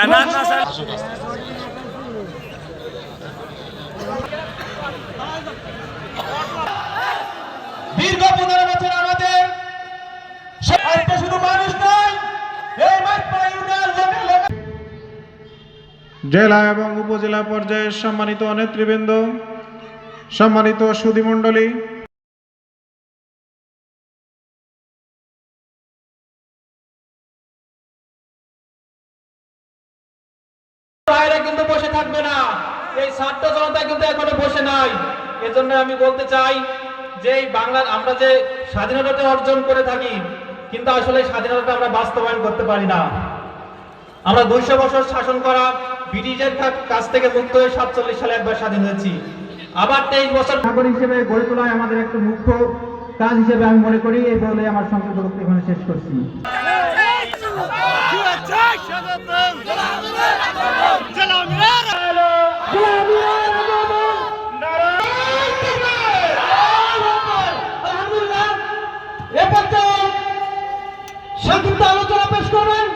Banner না sir. দীর্ঘ পনেরো বছর আমাদের আজকে শুধু মানুষ নয় এই জেলা এবং উপজেলা পর্যায়ের সম্মানিত নেতৃবৃন্দ সম্মানিত সুধীমণ্ডলী থাকবে না। এই ছাত্র জনতা কিন্তু এখনও বসে নাই। এজন্য আমি বলতে চাই যে বাংলার আমরা যে স্বাধীনতাটা অর্জন করে থাকি কিন্তু আসলে স্বাধীনতাটা আমরা বাস্তবায়ন করতে পারি না। আমরা দুইশো বছর শাসন করা ব্রিটিশের কাছ থেকে মুক্ত হয়ে সাতচল্লিশ সালে একবার স্বাধীন হয়েছি। আবার তেইশ বছর নাগরিক হিসেবে গড়ে তোলাই আমাদের একটা মুখ্য কাজ হিসেবে আমি মনে করি এই বলে আমার সংক্ষিপ্ত বক্তব্য এখানে শেষ করছি। সংক্ষিপ্ত আলোচনা পেশ করবেন?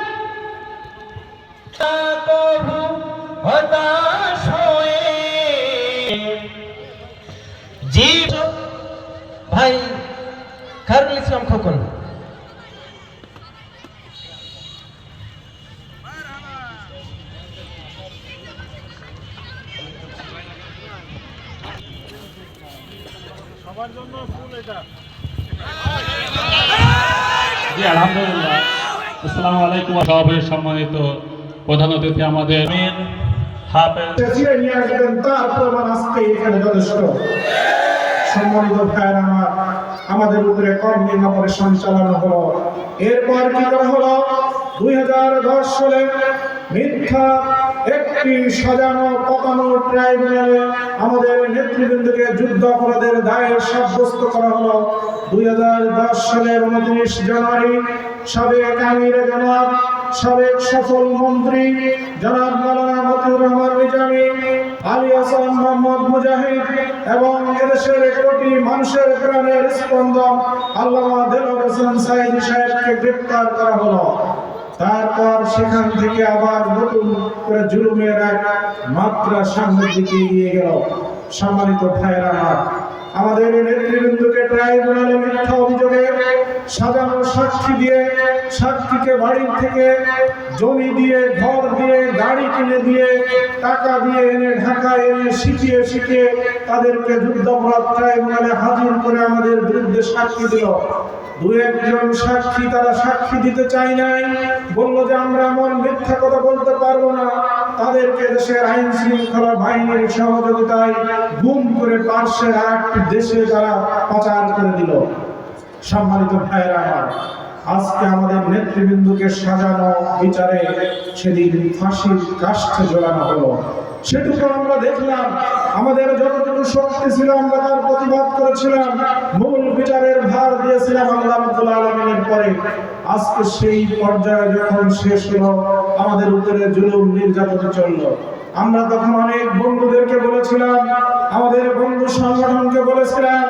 ভাই খারুল ইসলাম খোকন। জি আলহামদুলিল্লাহ। আসসালামু আলাইকুম। সবাই সম্মানিত প্রধান অতিথি আমাদের। আমির হাফেজ। চেঁচিয়ে নিয়ে আসবেন তার প্রমাণ আজকে এখানে যথেষ্ট। সম্মানিত ভাইয়ের আমার আমাদের উপরে কর নির্মাপরেশন সঞ্চালন হলো। এরপর কি করা হলো? দুই হাজার দশ সালে মিথ্যা একটি সাজানো পতানো ট্রাইব্যুনালে আমাদের নেতৃবৃন্দকে যুদ্ধ অপরাধের দায়ে সাব্যস্ত করা হলো। দুই সালের উনত্রিশ জানুয়ারি, সাবেক আমির জনাব, সাবেক সফল মন্ত্রী জনাব মালানা মতিউর রহমান নিজামী, আলী হাসান মোহাম্মদ মুজাহিদ এবং এদেশের কোটি মানুষের প্রাণের স্পন্দন আল্লামা দেলোয়ার হোসেন সাইদি সাহেবকে গ্রেপ্তার করা হলো। তারপর সেখান থেকে আবার নতুন করে জুলুমের এক মাত্রা সামনের দিকে এগিয়ে গেল। সম্মানিত ভাইয়েরা আমাদের নেতৃবৃন্দকে ট্রাইব্যুনালে মিথ্যা অভিযোগে সাজানো সাক্ষী দিয়ে, সাক্ষীকে বাড়ির থেকে জমি দিয়ে, ঘর দিয়ে, গাড়ি কিনে দিয়ে, টাকা দিয়ে এনে ঢাকা এনে শিখিয়ে শিখিয়ে তাদেরকে যুদ্ধাপরাধ ট্রাইব্যুনালে হাজির করে আমাদের বিরুদ্ধে সাক্ষী দিল। দু একজন সাক্ষী তারা সাক্ষী দিতে চাই নাই। বলল যে, আমরা এমন মিথ্যা কথা বলতে পারব না। তাদেরকে দেশের আইন শৃঙ্খলা বাহিনীর সহযোগিতায় গুম করে পার্শ্বের আর দেশে তারা পাচার করে দিল। সম্মানিত ভাইয়েরা আমার আজকে আমাদের নেতৃবৃন্দকে সাজানো বিচারে সেদিন ফাঁসির কাষ্ঠে ঝোলানো হলো। সেটুকু আমরা দেখলাম। আমাদের যতটুকু শক্তি ছিল, আমরা তার প্রতিবাদ করেছিলাম। মূল বিচারের ভার দিয়েছিলাম আল্লাহ রাব্বুল আলামিনের পরে। আজকে সেই পর্যায়ে যখন শেষ হলো, আমাদের উপরে জুলুম নির্যাতন চলল। আমরা তখন অনেক বন্ধুদেরকে বলেছিলাম, আমাদের বন্ধু সংগঠনকে বলেছিলাম,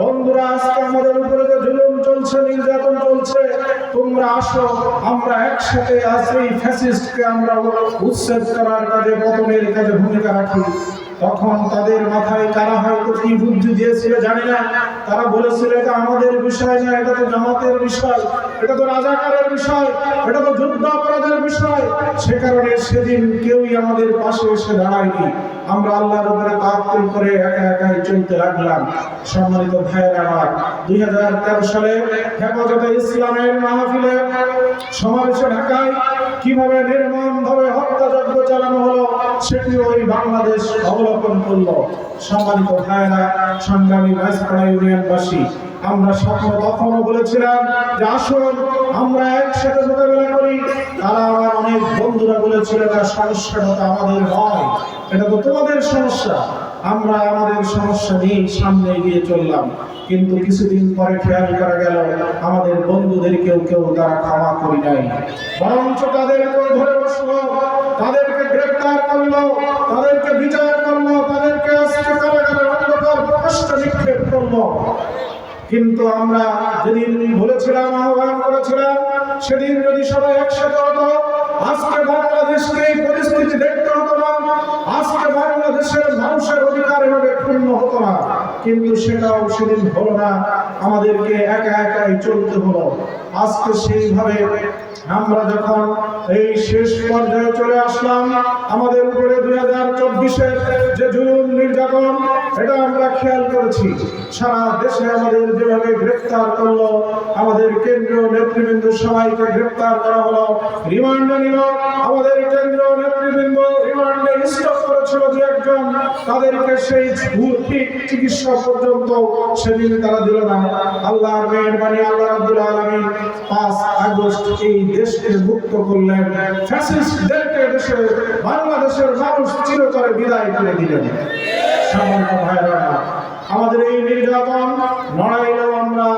বন্ধুরা, আজকে আমাদের উপরে যে জুলুম চলছে, নির্যাতন চলছে। তোমরা আসো, আমরা একসাথে এই ফ্যাসিস্টকে আমরা উচ্ছেদ করার কাজে, পতনের কাজে ভূমিকা রাখি। তখন তাদের মাথায় কারা হয়তো কি বুদ্ধি দিয়েছিল জানি না। তারা বলেছিল, এটা আমাদের বিষয় না, এটা তো জামাতের বিষয়, এটা তো রাজাকারের বিষয়, এটা তো যুদ্ধ অপরাধের বিষয়। সে কারণে সেদিন কেউই আমাদের পাশে এসে দাঁড়ায়নি। আমরা আল্লাহর উপরে তাওয়াক্কুল করে একা একাই চলতে লাগলাম। সম্মানিত ভাইয়ের আমার, দুই হাজার তেরো সালে হেফাজতে ইসলামের মাহফিলে সমাবেশে ঢাকায় কীভাবে নির্মম ভাবে হত্যাযজ্ঞ চালানো হলো সেটি ওই বাংলাদেশ অবলোকন করল। সম্মানিত ভাইয়েরা, সংগ্রামী বাইশপাড়া ইউনিয়নবাসী আমরা স্বপ্ন তখনও বলেছিলাম যে আসুন, আমরা একসাথে মোকাবেলা করি। তারা আমার অনেক বন্ধুরা বলেছিল না সমস্যাটা আমাদের নয়। এটা তো তোমাদের সমস্যা। আমরা আমাদের সমস্যা নিয়ে সামনে এগিয়ে চললাম। কিন্তু কিছুদিন পরে খেয়াল করা গেল, আমাদের বন্ধুদের কেউ কেউ তারা ক্ষমা করি নাই। বরঞ্চ তাদেরকে ধরে বসল, তাদেরকে গ্রেপ্তার করল, তাদেরকে বিচার করল, তাদেরকে আজকে কারাগারের অন্ধকার প্রকাশ্য নিক্ষেপ করল। কিন্তু আমরা যেদিন বলেছিলাম আহ্বান করেছিলাম, সেদিন যদি সবাই একসাথে হতো, আজকে বাংলাদেশকে এই পরিস্থিতি দেখতে হতো না। আজকে বাংলাদেশের মানুষের অধিকার এভাবে ক্ষুণ্ণ হতো না। কিন্তু সেটাও সেদিন হলো না। আমাদেরকে একা একাই চলতে হলো। আজকে সেইভাবে আমরা যখন এই শেষ পর্যায়ে চলে আসলাম, আমাদের উপরে দুই হাজার চব্বিশের যে জুলুম নির্যাতন, এটা আমরা খেয়াল করেছি। সারা দেশে আমাদের যেভাবে গ্রেফতার করল, আমাদের কেন্দ্রীয় নেতৃবৃন্দ সবাইকে গ্রেফতার করা হলো। রিমান্ডে নিল, আমাদের কেন্দ্রীয় নেতৃবৃন্দ তাদেরকে সেই ঠিক চিকিৎসা পর্যন্ত সেদিন তারা দিল না। আল্লাহর মেহরবানি, আল্লাহ রাব্বুল আলামিন 5 আগস্ট এই দেশকে মুক্ত করলেন। ফ্যাসিস্টদেরকে দেশে, বাংলাদেশের মানুষ চিরতরে বিদায় করে দিলেন। সামান্য ভাইরা, আমাদের এই নির্যাতন, লড়াইলেও আমরা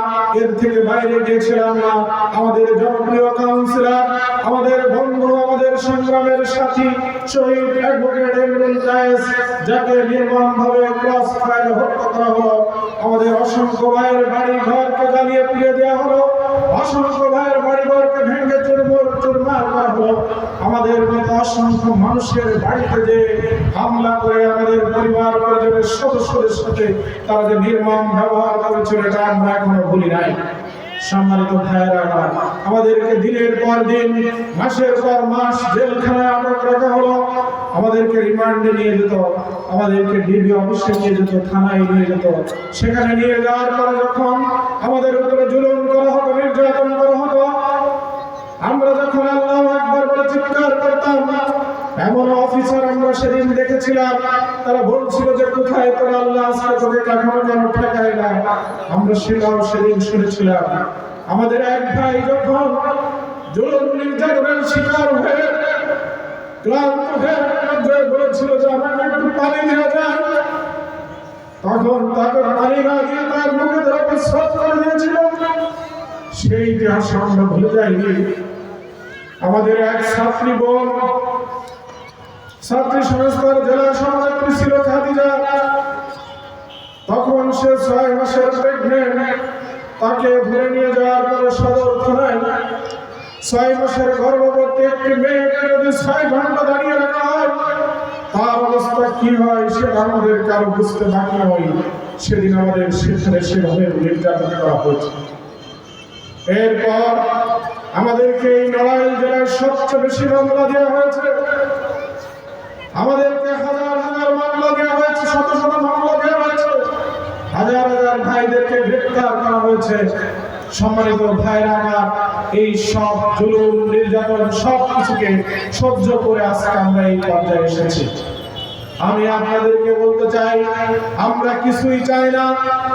এর থেকে বাইরে গিয়েছিলাম না। আমাদের জনপ্রিয় কাউন্সিলর আমাদের বন্ধু, আমাদের সংগ্রামের সাথী, শহীদ অ্যাডভোকেট এমরুল কায়েস যাকে নির্মমভাবে ক্রস ফায়ারে হত্যা করা হলো। আমাদের অসংখ্য ভাইয়ের বাড়ি ঘরকে জ্বালিয়ে পুড়িয়ে দেওয়া হলো। অসংখ্য ভাইয়ের বাড়ি ঘরকে আমাদেরকে দিনের পর দিন, মাসের পর মাস জেলখানায় আটক রাখা হলো। আমাদেরকে রিমান্ডে নিয়ে যেত, আমাদেরকে ডিবি অফিসে নিয়ে যেত, থানায় নিয়ে যেত। সেখানে নিয়ে যাওয়ার পরে যখন আমাদের উপরে জুলুম করা হতো নির্যাতন এমন অফিসার আমরা সেদিন দেখেছিলাম, তারা বলছিল যে কোথায় তোর আল্লাহ আজকে তোকে এখনও কেন ঠেকায় না। আমরা সেটাও সেদিন শুনেছিলাম। আমাদের এক ভাই যখন জুলুম নির্যাতনের শিকার হয়ে ক্লান্ত হয়ে বলেছিল যে আমাকে একটু পানি দেওয়া যায় তখন তাকে পানি না দিয়ে তার মুখে প্রস্রাব করে দিয়েছিল। সেই ইতিহাস আমরা ভুলে যাইনি আমাদের এক ছাত্রী বোন, ছাত্রী সংস্থার জেলা সভানেত্রী ছিল খাদিজা। তখন সে ছয় মাসের প্রেগনেন্ট তাকে ধরে নিয়ে যাওয়ার পরে সদর থানায় ছয় মাসের গর্ভবতী একটি মেয়েকে যদি ছয় ঘণ্টা দাঁড়িয়ে রাখা হয়। তার অবস্থা কি হয় সেটা আমাদের কারও বুঝতে বাকি নয় সেদিন আমাদের সেখানে সেভাবে নির্যাতন করা হয়েছে। এরপর আমাদেরকে এই নড়াইল জেলায় সবচেয়ে বেশি মামলা দেওয়া হয়েছে। আমাদেরকে হাজার হাজার মামলা দেওয়া হয়েছে, শত শত মামলা দেওয়া হয়েছে। হাজার হাজার ভাইদেরকে গ্রেপ্তার করা হয়েছে। সম্মানিত ভাইরা, আমার এই সব জুলুম, নির্যাতন সব কিছুকে সহ্য করে আজকে আমরা এই পর্যায়ে এসেছি। আমি আপনাদেরকে বলতে চাই, আমরা কিছুই চাই না।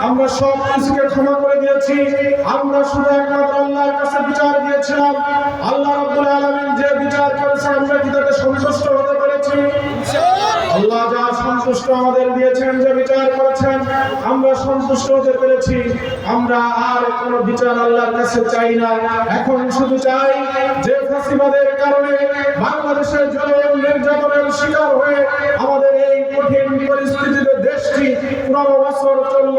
আমরা সব কিছুকে ক্ষমা করে দিয়েছি। আমরা শুধু একমাত্র আল্লাহর কাছে বিচার দিয়েছিলাম। আল্লাহ রাব্বুল আলামিন যে বিচার করেছে আমরা কি তাতে সন্তুষ্ট হতে আল্লাহ যা সন্তুষ্ট আমাদের দিয়েছেন, যে বিচার করেছেন, আমরা সন্তুষ্ট হতে পেরেছি। আমরা আর কোনো বিচার আল্লাহর কাছে চাই না। এখন শুধু চাই যে ফাঁসিবাদের কারণে বাংলাদেশের জনগণ নির্যাতনের শিকার হয়ে আমাদের এই কঠিন পরিস্থিতিতে দেশটি পনেরো বছর চলল,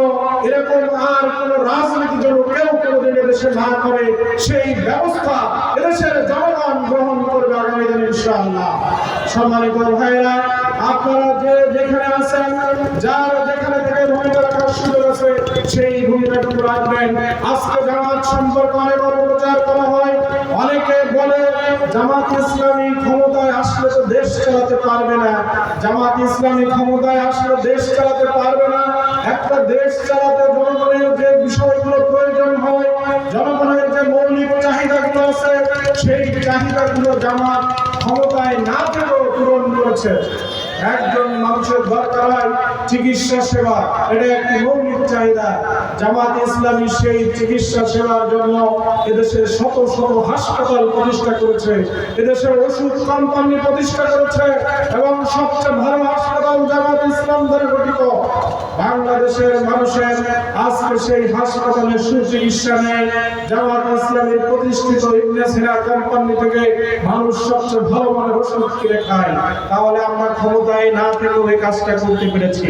এরকম আর কোন রাজনীতি যেন কেউ কোনোদিন এদেশে না করে, সেই ব্যবস্থা এদেশের জনগণ গ্রহণ করবে আগামী দিন ইনশাআল্লাহ। সম্মানিত ভাইরা আপনারা যে যেখানে আছেন, যার যেখানে থেকে ভূমিকা রাখার সুযোগ আছে, সেই ভূমিকাটুকু রাখবেন। আজকে জামাত সম্পর্কে অনেক অপপ্রচার করা হয়, অনেকে বলে জামাত ইসলামী ক্ষমতায় আসলে তো দেশ চালাতে পারবে না। জামাত ইসলামী ক্ষমতায় আসলে দেশ চালাতে পারবে না। একটা দেশ চালাতে জনগণের যে বিষয়গুলো প্রয়োজন হয়, জনগণের যে মৌলিক চাহিদাগুলো আছে, সেই চাহিদাগুলো জামাত ক্ষমতায় না থেকেও পূরণ করেছে একজন মানুষের দরকার হয় চিকিৎসা সেবা। এটা একটি মৌলিক চাহিদা। জামাত ইসলামী সেই চিকিৎসা সেবার জন্য এদেশে শত শত হাসপাতাল প্রতিষ্ঠা করেছে। এদেশে ওষুধ কোম্পানি প্রতিষ্ঠা করেছে এবং সবচেয়ে ভালো হাসপাতাল জামাত ইসলাম দ্বারা গঠিত। বাংলাদেশের মানুষের আজকে সেই হাসপাতালে সুচিকিৎসা নেয় জামাত ইসলামের প্রতিষ্ঠিত সিনা কোম্পানি থেকে মানুষ সবচেয়ে ভালো মানের ওষুধ কিনে খায়। তাহলে আমরা ক্ষমতায় না থেকেও এই কাজটা করতে পেরেছি।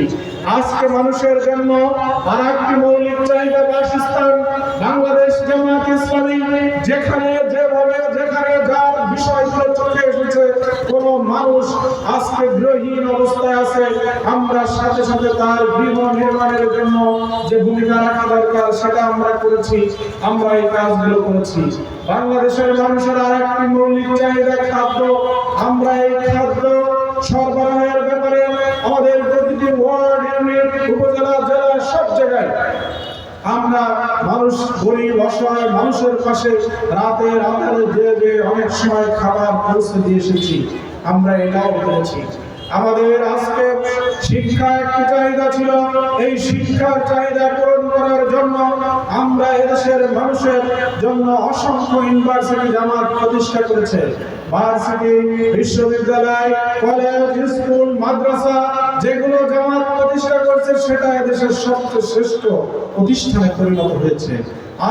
আজকে মানুষের জন্য আর একটি মৌলিক চাহিদা বাসস্থান, বাংলাদেশ জামাত ইসলামী, যেখানে যেভাবে যার বিষয়গুলো চোখে এসেছে। কোন মানুষ আজকে গৃহহীন অবস্থায় আছে। আমরা সাথে সাথে তার গৃহ নির্মাণের জন্য যে ভূমিকা রাখা দরকার, সেটা আমরা করেছি। আমরা এই কাজগুলো করেছি। বাংলাদেশের মানুষের আর একটি মৌলিক চাহিদা খাদ্য। আমরা এই খাদ্য সরবরাহের ব্যাপারে আমাদের প্রতিটি ওয়ার্ড, ইউনিট, উপজেলা, জেলা, সব জায়গায় আমরা মানুষ গরিব অসহায় মানুষের পাশে রাতের আধারে যে যে অনেক সময় খাবার পৌঁছে দিয়ে এসেছি। আমরা এটাও করেছি আমাদের আজকে শিক্ষা একটি চাহিদা ছিল। এই শিক্ষার চাহিদা করার জন্য আমরা এদেশের মানুষের জন্য অসংখ্য ইউনিভার্সিটি জামাত প্রতিষ্ঠা করেছে। ভার্সিটি, বিশ্ববিদ্যালয়, কলেজ, স্কুল, মাদ্রাসা, যেগুলো জামাত প্রতিষ্ঠা করছে, সেটা এদেশের সবচেয়ে শ্রেষ্ঠ প্রতিষ্ঠানে পরিণত হয়েছে।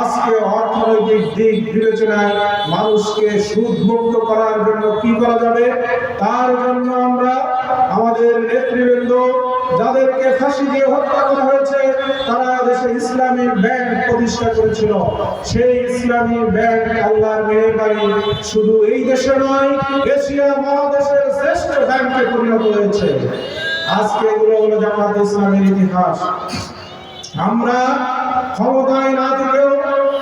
আজকে অর্থনৈতিক দিক বিবেচনায় মানুষকে সুদ মুক্ত করার জন্য কি করা যাবে? তার জন্য আমরা আমাদের নেতৃবৃন্দ যাদেরকে ফাঁসি দিয়ে হত্যা করা হয়েছে, তারা দেশে ইসলামী ব্যাংক প্রতিষ্ঠা করেছিল। সেই ইসলামী ব্যাংক আল্লাহর মেহরবানি শুধু এই দেশে নয়, এশিয়া মহাদেশের শ্রেষ্ঠ ব্যাংকে পরিণত হয়েছে। আজকে এগুলো হলো জামাত ইসলামের ইতিহাস। আমরা ক্ষমতায় না থেকেও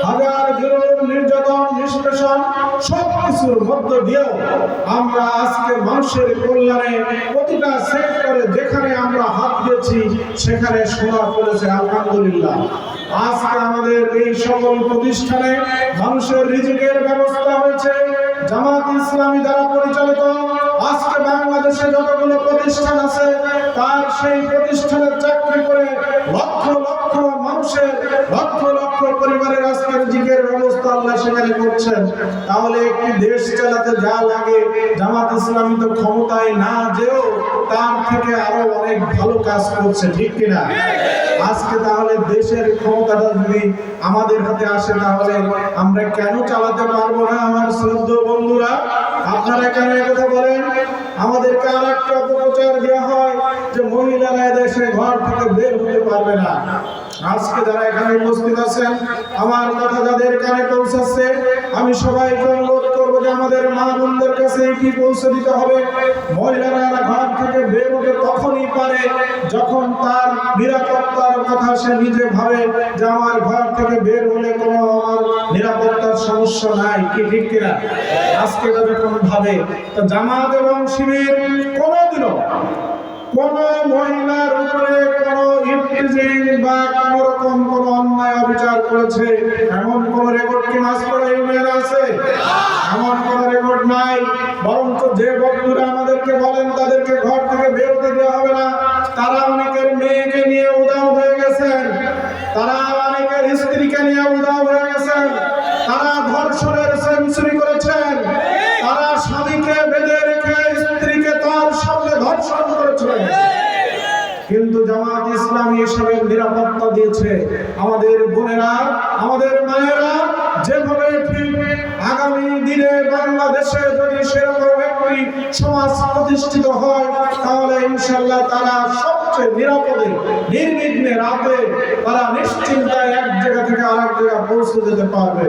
হাজার জুলুম নির্যাতন নিষ্পেষণ সব কিছুর মধ্য দিয়েও আমরা আজকে মানুষের কল্যাণে প্রতিটা সেক্টরে যেখানে আমরা হাত দিয়েছি, সেখানে সোনা পড়েছে, আলহামদুলিল্লাহ। আজকে আমাদের এই সকল প্রতিষ্ঠানে মানুষের রিজিকের ব্যবস্থা হয়েছে। জামাত ইসলামী দ্বারা পরিচালিত আজকে বাংলাদেশে যতগুলো প্রতিষ্ঠান আছে, তার সেই প্রতিষ্ঠানের চাকরি করে লক্ষ লক্ষ মানুষের, লক্ষ লক্ষ পরিবারের আজকে রিজিকের ব্যবস্থা আল্লাহ সেখানে করছেন। তাহলে একটি দেশ চালাতে যা লাগে, জামাত ইসলামী তো ক্ষমতায় না যেও, তার থেকে আরও অনেক ভালো কাজ করছে, ঠিক কিনা? আজকে তাহলে দেশের ক্ষমতাটা যদি আমাদের হাতে আসে, তাহলে আমরা কেন চালাতে পারব না, আমার শ্রদ্ধ বন্ধুরা? আপনারা কেন কথা বলেন? আমাদেরকে আর একটা অপপ্রচার দেওয়া হয় যে মহিলারা দেশে ঘর থেকে বের হতে পারবে না? আজকে যারা এখানে উপস্থিত আছেন, আমার কথা যাদের কানে পৌঁছাচ্ছে, আমি সবাই অনুরোধ যে আমাদের মা বোনদের কাছে কি পৌঁছে দিতে হবে? মহিলারা ঘর থেকে বের হতে তখনই পারে যখন তার নিরাপত্তার কথা সে নিজে ভাবে যে আমার ঘর থেকে বের হলে কোনো আমার নিরাপত্তার সমস্যা নাই, কি ঠিক কিনা? আজকে এটা যখন ভাবে, তো জামাত এবং শিবির কোনোদিনও কোন মহিলার উপরে কোন ইফতিজিং বা কোন রকম কোন অন্যায় অবিচার করেছে, এমন কোন রেকর্ড কি মাসপড়া ইউনিয়ন আছে? এমন কোন রেকর্ড নাই, বরঞ্চ যে বন্ধুরা আমাদেরকে বলেন তাদেরকে ঘর থেকে বের হতে দেওয়া হবে না। তারা অনেকের মেয়েকে নিয়ে উদাও হয়ে গেছেন। তারা অনেকের স্ত্রীকে নিয়ে উদাও হয়ে গেছেন। তারা ধর্ষণের সেঞ্চুরি করেছেন। তারা স্বামীকে বেঁধে রেখে স্ত্রীকে তার সামনে ধর্ষণ করেছিলেন। কিন্তু জামাত ইসলামী এসবের নিরাপত্তা দিয়েছে। আমাদের বোনেরা, আমাদের প্রতিষ্ঠিত হয়, তাহলে ইনশাল্লাহ তারা সবচেয়ে নিরাপদে, নির্বিঘ্নে রাতে তারা নিশ্চিন্তায় এক জায়গা থেকে আরেক জায়গা পৌঁছে যেতে পারবে।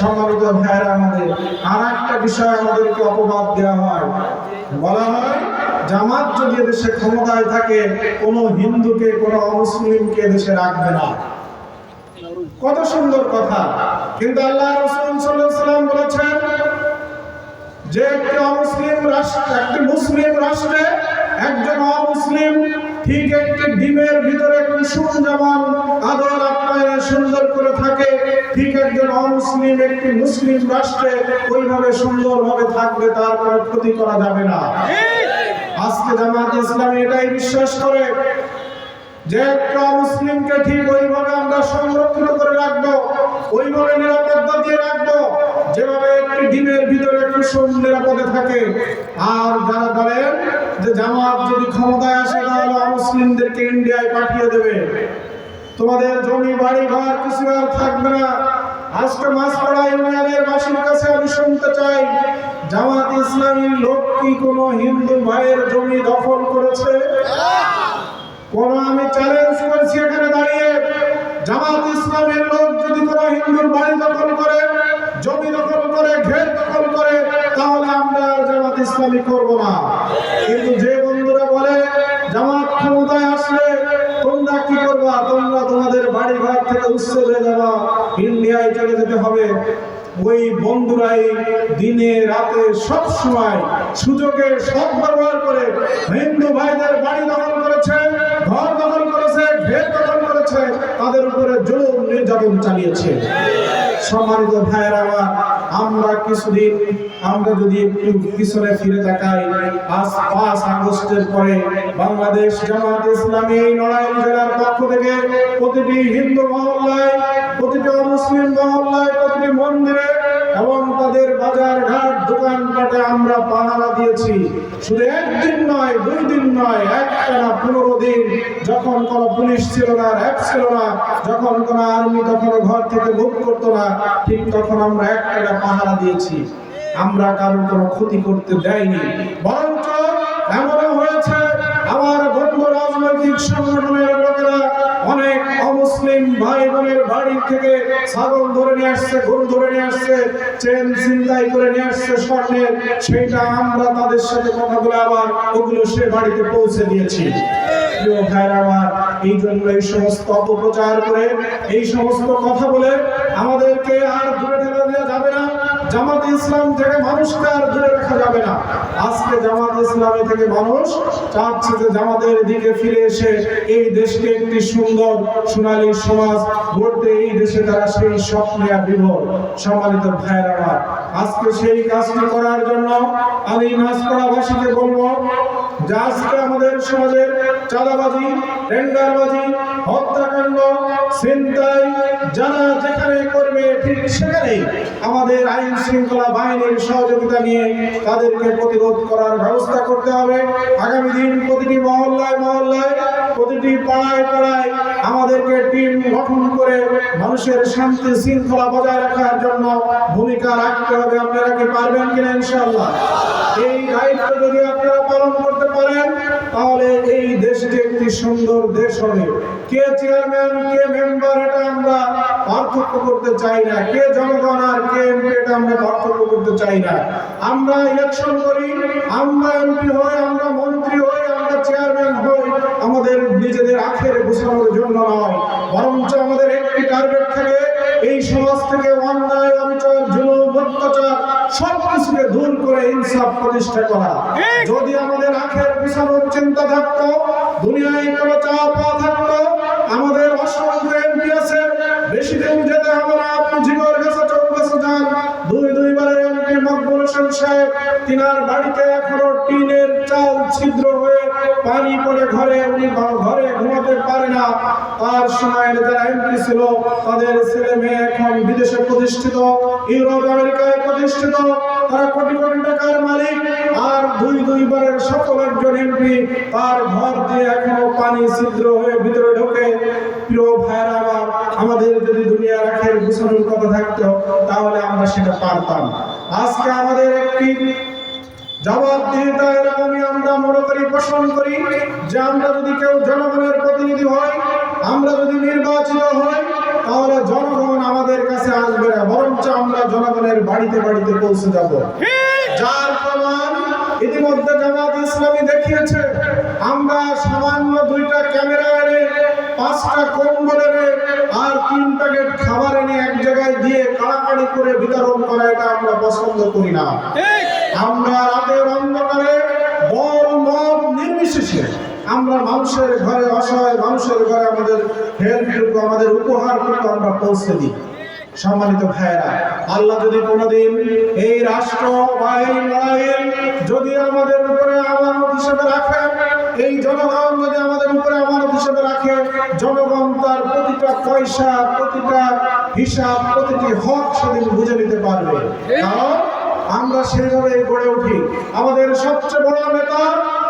সম্মানিত ভাইয়েরা আমাদের আর একটা বিষয় আমাদেরকে অপবাদ দেওয়া হয়। বলা হয়, জামাত যদি দেশে ক্ষমতায় থাকে, কোনো হিন্দুকে, কোনো অমুসলিমকে দেশে রাখবে না। কত সুন্দর কথা। কিন্তু আল্লাহ রসুল সাল্লাহ সাল্লাম বলেছেন যে একটি অমুসলিম রাষ্ট্র, একটি মুসলিম রাষ্ট্রে একজন অমুসলিম ঠিক একটি ডিমের ভিতরে কুসুম যেমন আদর আপ্যায়নে সুন্দর করে থাকে, ঠিক একজন অমুসলিম একটি মুসলিম রাষ্ট্রে ওইভাবে সুন্দরভাবে থাকবে তার কোনো ক্ষতি করা যাবে না। আজকে জামাত ইসলামী এটাই বিশ্বাস করে যে একটা মুসলিমকে ঠিক ওইভাবে আমরা সংরক্ষিত করে রাখব, ওইভাবে নিরাপত্তা দিয়ে রাখব, যেভাবে ডিমের ভিতরে কুসুম নিরাপদে থাকে। আর যারা বলেন যে জামাত যদি ক্ষমতায় আসে, তাহলে মুসলিমদেরকে ইন্ডিয়ায় পাঠিয়ে দেবে। তোমাদের জমি, বাড়ি ঘর কিছু আর থাকবে না। আজকে মাসপাড়া ইউনিয়নের বাসীর কাছে আমি শুনতে চাই, জামাত ইসলামীর লোক কি কোনো হিন্দু ভাইয়ের জমি দখল করেছে? কোন আমি চ্যালেঞ্জ করছি এখানে দাঁড়িয়ে। জামাত ইসলামের লোক যদি কোন হিন্দুর বাড়ি দখল করে ইসলামী করব না। কিন্তু যে বন্ধুরা বলে, জামাত ক্ষমতায় আসলে তোমরা কি করবা? তোমরা তোমাদের বাড়ি ঘর থেকে উচ্ছেদ হয়ে যাবা। ইন্ডিয়ায় চলে যেতে হবে। ওই বন্ধুরাই দিনে, রাতে, সব সময় সুযোগের সব ব্যবহার করে হিন্দু ভাইদের বাড়ি দখল করেছে, ঘর দখল করেছে, ভেদ দখল করেছে, তাদের উপরে জুলুম, নির্যাতন চালিয়েছে। সম্মানিত ভাইয়েরা আমার আমরা কিছুদিন, আমরা যদি একটু পিছনে ফিরে তাকাই, আজ পাঁচ আগস্টের পরে বাংলাদেশ জামাত ইসলামী নড়াইল জেলার পক্ষ থেকে প্রতিটি হিন্দু মহল্লায়, প্রতিটি মুসলিম মহল্লায়, প্রতিটি মন্দিরে এবং তাদের বাজার ঘাট দোকানপাটে আমরা পাহারা দিয়েছি। শুধু একদিন নয়, দুই দিন নয়, একটানা পনেরো দিন যখন কোনো পুলিশ ছিল না, র্যাব ছিল না, যখন কোনো আর্মি তখন ঘর থেকে মুখ করতো না, ঠিক তখন আমরা একটানা পাহারা দিয়েছি। আমরা কারোর কোনো ক্ষতি করতে দেয়নি। বরঞ্চ এমনও হয়েছে, আমার বন্ধু রাজনৈতিক সংগঠনের ভাই বোনের বাড়ি থেকে ছাগল ধরে নিয়ে আসছে, গরু ধরে নিয়ে আসছে চেন চিন্তাই করে নিয়ে আসছে স্বর্ণের। সেটা আমরা তাদের সাথে কথা বলে আবার ওগুলো সে বাড়িতে পৌঁছে দিয়েছি। এই জন্য এই সমস্ত অপপ্রচার করে, এই সমস্ত কথা বলে আমাদেরকে আর দূরে ঠেলা দেওয়া যাবে না। জামাত ইসলাম থেকে মানুষকে আর দূরে রাখা যাবে না। আজকে জামাত ইসলামী থেকে মানুষ চাচ্ছে যে জামাতের দিকে ফিরে এসে এই দেশকে একটি সুন্দর সোনালী সমাজ গড়তে এই দেশে তারা সেই স্বপ্নে বিভোর সম্মানিত ভাইয়ের আমার। আজকে সেই কাজটি করার জন্য আমি নাচপাড়াবাসীকে বলব যে আজকে আমাদের সমাজের চাঁদাবাজি, টেন্ডারবাজি, হত্যাকাণ্ড, ছিনতাই, যারা যেখানে করবে ঠিক সেখানেই আমাদের আইন শৃঙ্খলা বাহিনীর সহযোগিতা নিয়ে তাদেরকে প্রতিরোধ করার ব্যবস্থা করতে হবে। আগামী দিন প্রতিটি মহল্লায় মহল্লায়, প্রতিটি পাড়ায় পাড়ায় আমাদেরকে টিম গঠন করে মানুষের শান্তি শৃঙ্খলা বজায় রাখার জন্য ভূমিকা রাখতে হবে। আপনারা কি পারবেন কিনা ইনশাআল্লাহ? এই দায়িত্ব যদি পারেন তাহলে এই দেশটি একটি সুন্দর দেশ হবে। কে চেয়ারম্যান কে মেম্বার এটা আমরা পার্থক্য করতে চাই না। কে জনগণ আর কে এমপি এটা আমরা পার্থক্য করতে চাই না। আমরা ইলেকশন করি, আমরা এমপি হই, আমরা মন্ত্রী হই, আমরা চেয়ারম্যান হই। আমাদের নিজেদের আখের ঘোষণার জন্য নয়, বরঞ্চ আমাদের একটি টার্গেট থাকে, এই সমাজ থেকে অন্যায়, অবিচার, জুলুম, অত্যাচার সব কিছুকে দূর করে ইনসাফ প্রতিষ্ঠা করা। যদি আমাদের আখের পিছানোর চিন্তা থাকতো দুনিয়ায় কোনো পাওয়া থাকতো আমাদের অসংখ্য এমপি আছে বেশি দিন যেতে হবে না আপনি জিগর গেছে চোখ গেছে যান। দুই দুইবারের এমপি মকবুল হোসেন সাহেব তিনার বাড়িতে এখনও টিনের চাল ছিদ্র হয়ে পানি পড়ে ঘরে, উনি ঘরে ঘুমাতে পারে না। তার সময়ের যারা এমপি ছিল, তাদের ছেলে মেয়ে এখন বিদেশে প্রতিষ্ঠিত, ইউরোপ, আমেরিকায় প্রতিষ্ঠিত। তারা কোটি কোটি টাকার মালিক। আর দুই দুইবারের সকল একজন এমপি তার ঘর দিয়ে এখনও পানি ছিদ্র হয়ে ভিতরে ঢোকে। প্রিয় ভাইয়েরা আমার, আমাদের যদি দুনিয়া রাখের গুছানোর কথা থাকতো, তাহলে আমরা সেটা পারতাম। আজকে আমাদের একটি জবাবদিহিতা এরকমই আমরা মনে করি পোষণ করি যে আমরা যদি কেউ জনগণের প্রতিনিধি হই, আমরা যদি নির্বাচিত হই, তাহলে জনগণ আমাদের কাছে আসবে না, বরঞ্চ আমরা জনগণের বাড়িতে বাড়িতে পৌঁছে যাব। যার প্রমাণ ইতিমধ্যে জামাত ইসলামী দেখিয়েছে, আমরা সামান্য দুইটা ক্যামেরা এনে, পাঁচটা কম্বল এনে আর তিন প্যাকেট খাবার এনে এক জায়গায় দিয়ে কাড়াকাড়ি করে বিতরণ করা এটা আমরা পছন্দ করি না। আমরা রাতের অন্ধকারে বড় মত নির্বিশেষে আমরা মানুষের ঘরে অসহায় মানুষের ঘরে আমাদের হেল্পটুকু আমাদের উপহার উপহারটুকু আমরা পৌঁছে দিই। সম্মানিত ভাইয়েরা আল্লাহ যদি কোনোদিন এই রাষ্ট্র বা এই লড়াইয়ের যদি আমাদের উপরে আমানত হিসেবে রাখেন এই জনগণ যদি আমাদের উপরে আমানত হিসেবে রাখে জনগণ পয়সা, প্রতিটা হিসাব, প্রতিটি হক সেদিন বুঝে নিতে পারবে। কারণ আমরা সেভাবে গড়ে উঠি। আমাদের সবচেয়ে বড় নেতা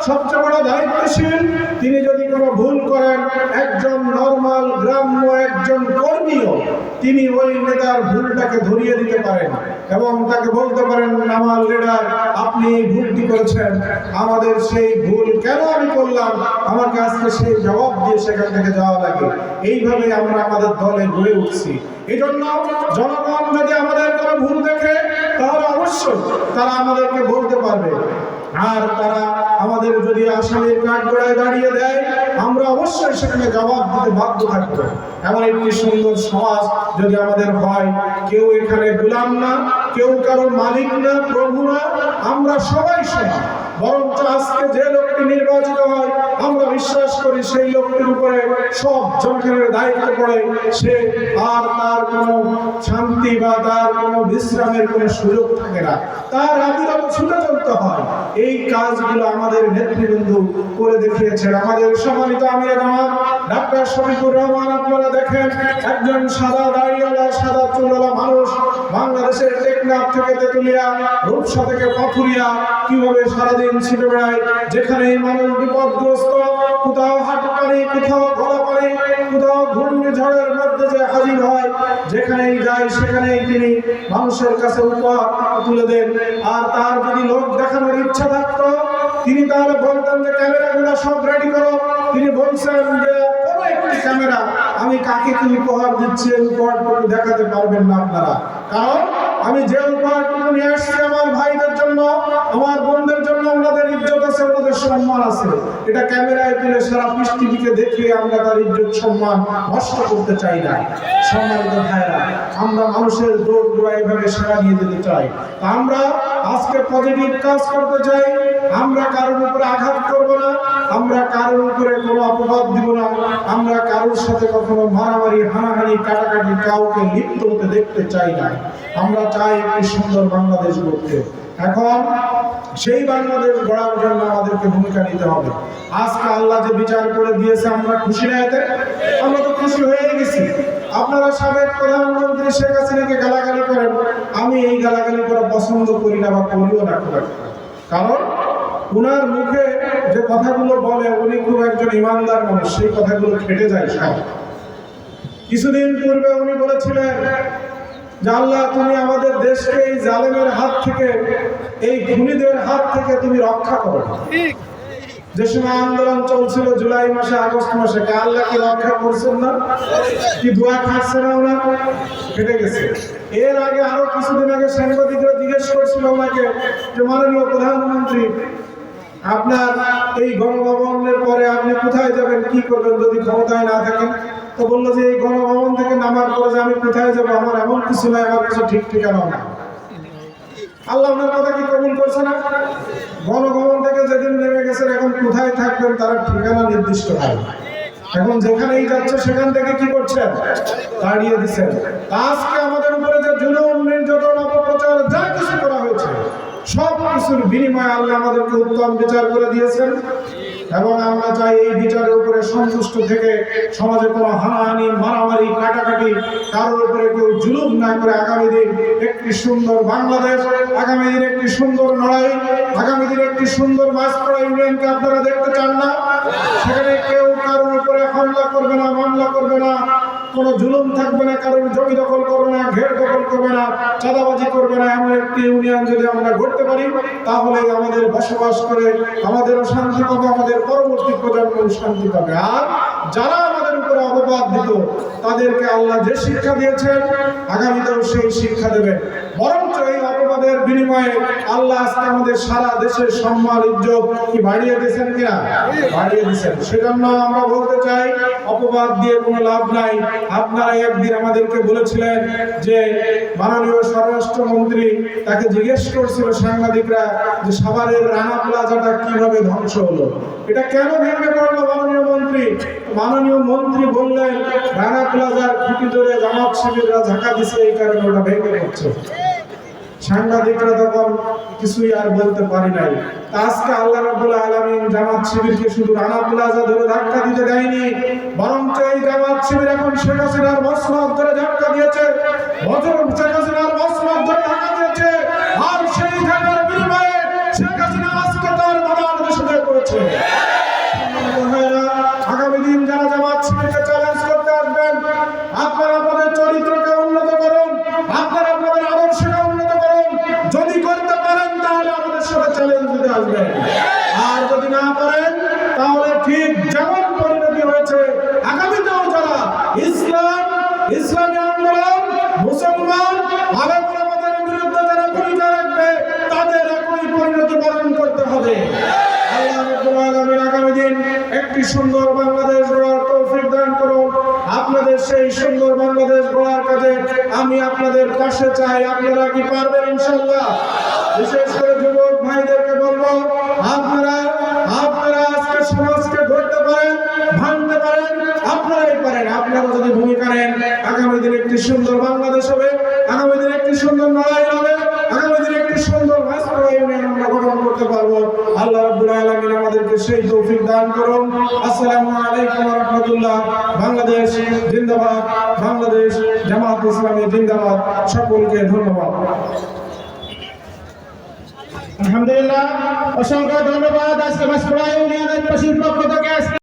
সবচেয়ে বড় দায়িত্বশীল, তিনি যদি কোনো ভুল করেন, একজন নর্মাল গ্রাম্য একজন কর্মীও তিনি ওই নেতার ভুলটাকে ধরিয়ে দিতে পারেন এবং তাকে বলতে পারেন, আমার লিডার আপনি এই ভুলটি করেছেন, আমাদের সেই ভুল কেন আমি করলাম? আমাকে আজকে সেই জবাব দিয়ে সেখান থেকে যাওয়া লাগে। এইভাবে আমরা আমাদের দলে গড়ে উঠছি। এই জন্য জনগণ যদি আমাদের কোনো ভুল দেখে, তাহলে অবশ্যই তারা আমাদেরকে বলতে পারবে। আর তারা আমাদের যদি আসামির কাঠগড়ায় দাঁড়িয়ে দেয়, আমরা অবশ্যই সেখানে জবাব দিতে বাধ্য থাকব। এমন একটি সুন্দর সমাজ যদি আমাদের হয়, কেউ এখানে গুলাম না, কেউ কারও মালিক না, প্রভু না, আমরা সবাই সমান বরঞ্চ আজকে যে লোকটি নির্বাচিত হয়, আমরা বিশ্বাস করি সেই লোকটির উপরে সব জনগণের দায়িত্ব পড়ে। সে আর তার কোনো শান্তি বা তার কোনো বিশ্রামের কোনো সুযোগ থাকে না। তার আদিরাত ছুটে চলতে হয়। এই কাজগুলো আমাদের নেতৃবৃন্দ করে দেখিয়েছেন। আমাদের সম্মানিত আমির জামাত, ডাক্তার শফিকুর রহমান, আপনারা দেখেন, একজন সাদা দাড়িওয়ালা, সাদা চুলওয়ালা মানুষ বাংলাদেশের টেকনাফ থেকে তেতুলিয়া, রূপসা থেকে পাথুরিয়া, কীভাবে সারাদিন ছিটে বেড়ায় যেখানে মানুষ বিপদগ্রস্ত, কোথাও হাঁটু পানি কোথাও গলা পানি কোথাও ঘূর্ণিঝড়ের মধ্যে যে হাজির হয়, যেখানেই যায় সেখানেই তিনি মানুষের কাছে উপহার তুলে দেন। আর তার যদি লোক দেখানোর ইচ্ছা থাকতো, তিনি তাহলে বলতেন যে, ক্যামেরাগুলো সব রেডি করো। তিনি বলছেন যে, কোনো একটি ক্যামেরা, আমি কাকে কি উপহার দিচ্ছি উপহারটুকু দেখাতে পারবেন না আপনারা। কারণ, আমি যে উপহারটুকু নিয়ে আসছি আমার ভাইদের জন্য, আমার বোনদের জন্য ওনাদের ইজ্জত আছে, ওনাদের সম্মান আছে। এটা ক্যামেরায় তুলে সারা পৃথিবীকে দেখিয়ে আমরা তার ইজ্জত, সম্মান নষ্ট করতে চাই না। সম্মানিত ভাইরা আমরা মানুষের দৌড় দোয়া এভাবে সেরা নিয়ে যেতে চাই। আমরা আজকে পজিটিভ কাজ করতে চাই। আমরা কারোর উপরে আঘাত করব না, আমরা কারোর উপরে কোনো অপবাদ দিব না, আমরা কারোর সাথে কখনো মারামারি, হানাহানি, কাটাকাটি কাউকে লিপ্ত হতে দেখতে চাই না। আমরা চাই একটি সুন্দর বাংলাদেশ গড়তে। এখন সেই বাংলাদেশ গড়ার জন্য আমাদেরকে ভূমিকা নিতে হবে। আজকে আল্লাহ যে বিচার করে দিয়েছে, আমরা খুশি না এতে? আমরা তো খুশি হয়ে গেছি। আপনারা সাবেক প্রধানমন্ত্রী শেখ হাসিনাকে গালাগালি করেন। আমি এই গালাগালি করা পছন্দ করি না বা করিও না কারণ উনার মুখে যে কথাগুলো বলে উনি খুব একজন ইমানদার মানুষ সেই কথাগুলো খেটে যায় সব। কিছুদিন পূর্বে উনি বলেছিলেন যে আল্লাহ তুমি আমাদের দেশকে এই জালেমের হাত থেকে এই খুনিদের হাত থেকে তুমি রক্ষা করো। যে সময় আন্দোলন চলছিল জুলাই মাসে আগস্ট মাসে আল্লাহ কি রক্ষা করছেন না? কি দোয়া খাচ্ছে না ওনার? কেটে গেছে। এর আগে আরও কিছুদিন আগে সাংবাদিকরা জিজ্ঞেস করছিল ওনাকে যে মাননীয় প্রধানমন্ত্রী আপনার এই গণভবনের পরে আপনি কোথায় যাবেন, কি করবেন যদি ক্ষমতায় না থাকেন? তো বলল যে এই গণভবন থেকে নামার পরে যে আমি কোথায় যাব, আমার এমন কিছু নাই, আমার কিছু ঠিক ঠিকানাও না আল্লাহ ওনার কথা কি কবুল করছে না? গণভবন থেকে যেদিন নেমে গেছেন, এখন কোথায় থাকবেন তার ঠিকানা নির্দিষ্ট হয় এখন যেখানেই যাচ্ছে, সেখান থেকে কি করছেন? তাড়িয়ে দিচ্ছেন। আজকে আমাদের উপরে কিছুর বিনিময়ে আল্লাহ আমাদেরকে উত্তম বিচার করে দিয়েছেন এবং আমরা চাই এই বিচারের উপরে সন্তুষ্ট থেকে সমাজে কোনো হানাহানি, মারামারি, কাটাকাটি, কারোর উপরে কেউ জুলুম না করে আগামী দিন একটি সুন্দর বাংলাদেশ, আগামী দিন একটি সুন্দর লড়াই, আগামী দিন একটি সুন্দর মাছপাড়া ইউনিয়নকে আপনারা দেখতে চান না? সেখানে কেউ হামলা করবে না, মামলা করবে না। কোনো জুলুম থাকবে না, কারোর জমি দখল করবে না, ঘের দখল করবে না, চাঁদাবাজি করবে না, এমন একটি ইউনিয়ন যদি আমরা গড়তে পারি, তাহলে আমাদের বসবাস করে, আমাদেরও শান্তি পাবে, আমাদের পরবর্তী প্রজন্ম শান্তি পাবে। আর যারা আমাদের উপরে অপবাদ দিত, তাদেরকে আল্লাহ যে শিক্ষা দিয়েছেন, আগামীতেও সেই শিক্ষা দেবেন। অপবাদের বিনিময়ে আল্লাহ আজকে আমাদের সারা দেশের সম্মান, ইজ্জত কি বাড়িয়ে দিয়েছেন কিনা? বাড়িয়ে দিয়েছেন। সেজন্য আমরা বলতে চাই, অপবাদ দিয়ে কোনো লাভ নাই। আপনারা একদিন আমাদেরকে বলেছিলেন যে মাননীয় স্বরাষ্ট্রমন্ত্রী তাকে জিজ্ঞেস করছিল সাংবাদিকরা যে সাভারের রানা প্লাজাটা কীভাবে ধ্বংস হলো। এটা কেন ভেঙে পড়ল মাননীয় মন্ত্রী? মাননীয় মন্ত্রী বললেন, রানা প্লাজার খুঁটি ধরে জামাত শিবিররা ঝাঁকা দিছে এই কারণে ওটা ভেঙে পড়ছে। সাংবাদিকরা তখন কিছুই আর বলতে পারি নাই। আজকে আল্লাহ রাব্বুল আলামিন জামাত শিবিরকে শুধু রানা প্লাজা ধরে ধাক্কা দিতে দেয়নি বরং এই জামাত শিবির এখন শেখ হাসিনার মসনদ ধরে ধাক্কা দিয়েছে। বছর শেখ একটি সুন্দর বাংলাদেশ গড়ার তৌফিক দান করুন। আপনাদের সেই সুন্দর বাংলাদেশ গড়ার কাজে আমি আপনাদের পাশে চাই। আপনারা কি পারবেন ইনশাআল্লাহ? বিশেষ করে যুবক ভাইদেরকে বলব, আপনারা আপনারা আজকে সমাজকে ধরতে পারেন, ভাঙতে পারেন, আপনারাই পারেন। আপনারা যদি ভূমিকা নেন, আগামী দিন একটি সুন্দর বাংলাদেশ হবে, আগামী দিন একটি সুন্দর আসসালামু আলাইকুম রাহমাতুল্লাহ। বাংলাদেশ জিন্দাবাদ। বাংলাদেশ জামাত ইসলামী জিন্দাবাদ। সকলকে ধন্যবাদ। আলহামদুলিল্লাহ, অসংখ্য ধন্যবাদ। আজকে মাসপুরা ইউনিয়নের পশ্চিম পক্ষ থেকে